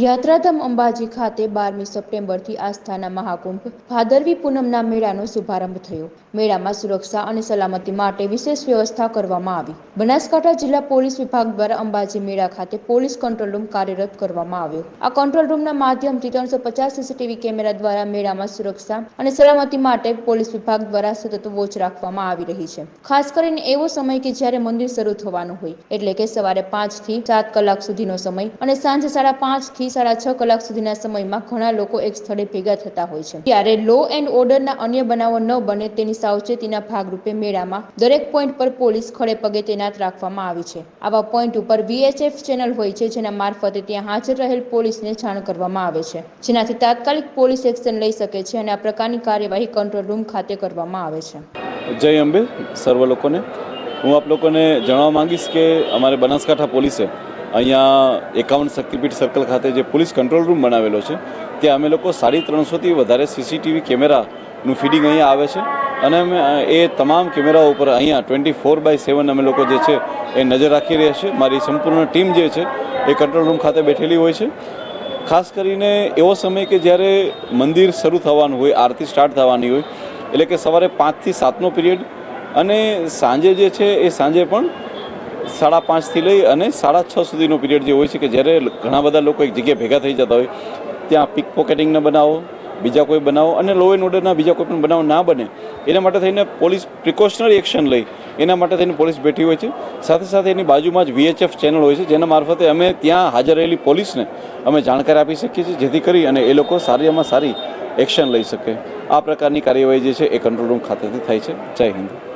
યાત્રાધામ અંબાજી ખાતે બારમી સપ્ટેમ્બરથી આસ્થાના મહાકુંભ ભાદરવી પૂનમના મેળાનો શુભારંભ થયો. મેળામાં સુરક્ષા અને સલામતી માટે વિશેષ વ્યવસ્થા કરવામાં આવી. બનાસકાંઠા જિલ્લા પોલીસ વિભાગ દ્વારા અંબાજી મેળા ખાતે પોલીસ કંટ્રોલ રૂમ કાર્યરત કરવામાં આવ્યો. આ કંટ્રોલ રૂમના માધ્યમથી ત્રણસો પચાસ સીસીટીવી કેમેરા દ્વારા મેળામાં સુરક્ષા અને સલામતી માટે પોલીસ વિભાગ દ્વારા સતત વોચ રાખવામાં આવી રહી છે. ખાસ કરીને એવો સમય કે જ્યારે મંદિર શરૂ થવાનું હોય, એટલે કે સવારે પાંચથી સાત કલાક સુધીનો સમય અને સાંજે સાડા પાંચ થી સાડા છ કલાક સુધીના સમયમાં ઘણા લોકો એક સ્થળે ભેગા થતા હોય છે. ત્યારે લો એન્ડ ઓર્ડરના અન્ય બનાવો ન બને તેની સાવચેતીના ભાગરૂપે મેળામાં દરેક પોઈન્ટ પર પોલીસ ખડે પગે તૈનાત રાખવામાં આવી છે. આવા પોઈન્ટ ઉપર વીએચએફ ચેનલ હોય છે જેના મારફતે ત્યાં હાજર રહેલ પોલીસને જાણ કરવામાં આવે છે. જેનાથી તાત્કાલિક પોલીસ એક્શન લઈ શકે છે અને આ પ્રકારની કાર્યવાહી કંટ્રોલ રૂમ ખાતે કરવામાં આવે છે. જય અંબે, સર્વ લોકોને. હું આપ લોકોને જણાવવા માંગીશ કે અમારે બનાસકાંઠા પોલીસે અહીંયા એકાવન શક્તિપીઠ સર્કલ ખાતે જે પોલીસ કંટ્રોલ રૂમ બનાવેલો છે, ત્યાં અમે લોકો સાડી ત્રણસોથી વધારે સીસીટીવી કેમેરાનું ફીડિંગ અહીંયા આવે છે. અને અમે, એ તમામ કેમેરાઓ ઉપર અહીંયા ટ્વેન્ટી ફોર બાય સેવન અમે લોકો જે છે, એ નજર રાખી રહ્યા છે. મારી સંપૂર્ણ ટીમ જે છે, એ કંટ્રોલ રૂમ ખાતે બેઠેલી હોય છે. ખાસ કરીને એવો સમય કે જ્યારે મંદિર શરૂ થવાનું હોય, આરતી સ્ટાર્ટ થવાની હોય, એટલે કે સવારે પાંચથી સાતનો પિરિયડ અને સાંજે જે છે, એ સાંજે પણ સાડા પાંચથી લઈ અને સાડા છ સુધીનો પિરિયડ જે હોય છે કે જ્યારે ઘણા બધા લોકો એક જગ્યાએ ભેગા થઈ જતા હોય, ત્યાં પિક પોકેટિંગના બનાવો, બીજા કોઈ બનાવો અને લો એન્ડ ઓર્ડરના બીજા કોઈ પણ બનાવો ના બને. એના માટે થઈને પોલીસ પ્રિકોશનરી એક્શન લઈ. એના માટે થઈને પોલીસ બેઠી હોય છે. સાથે સાથે એની બાજુમાં જ વીએચએફ ચેનલ હોય છે, જેના મારફતે અમે ત્યાં હાજર રહેલી પોલીસને અમે જાણકારી આપી શકીએ છીએ, જેથી કરી અને એ લોકો સારીમાં સારી એક્શન લઈ શકે. આ પ્રકારની કાર્યવાહી જે છે, એ કંટ્રોલ રૂમ ખાતેથી થાય છે. જય હિન્દ.